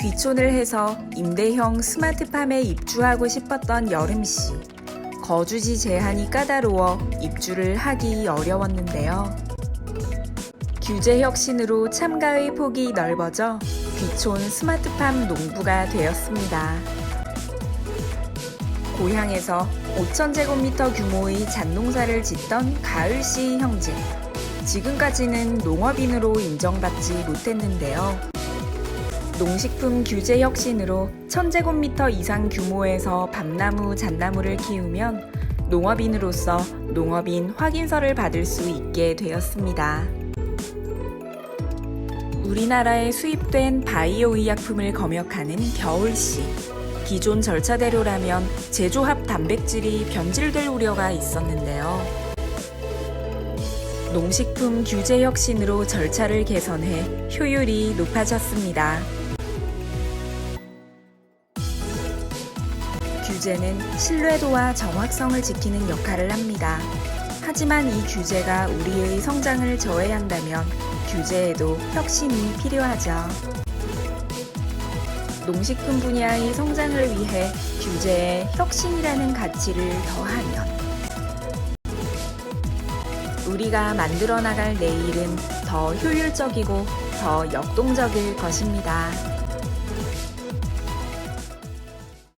귀촌을 해서 임대형 스마트팜에 입주하고 싶었던 여름 씨. 거주지 제한이 까다로워 입주를 하기 어려웠는데요. 규제 혁신으로 참가의 폭이 넓어져 귀촌 스마트팜 농부가 되었습니다. 고향에서 5,000제곱미터 규모의 잣농사를 짓던 가을 씨 형제. 지금까지는 농업인으로 인정받지 못했는데요. 농식품 규제 혁신으로 1000제곱미터 이상 규모에서 밤나무, 잣나무를 키우면 농업인으로서 농업인 확인서를 받을 수 있게 되었습니다. 우리나라에 수입된 바이오 의약품을 검역하는 겨울씨. 기존 절차대로라면 제조합 단백질이 변질될 우려가 있었는데요. 농식품 규제 혁신으로 절차를 개선해 효율이 높아졌습니다. 규제는 신뢰도와 정확성을 지키는 역할을 합니다. 하지만 이 규제가 우리의 성장을 저해한다면 규제에도 혁신이 필요하죠. 농식품 분야의 성장을 위해 규제에 혁신이라는 가치를 더하면 우리가 만들어 나갈 내일은 더 효율적이고 더 역동적일 것입니다.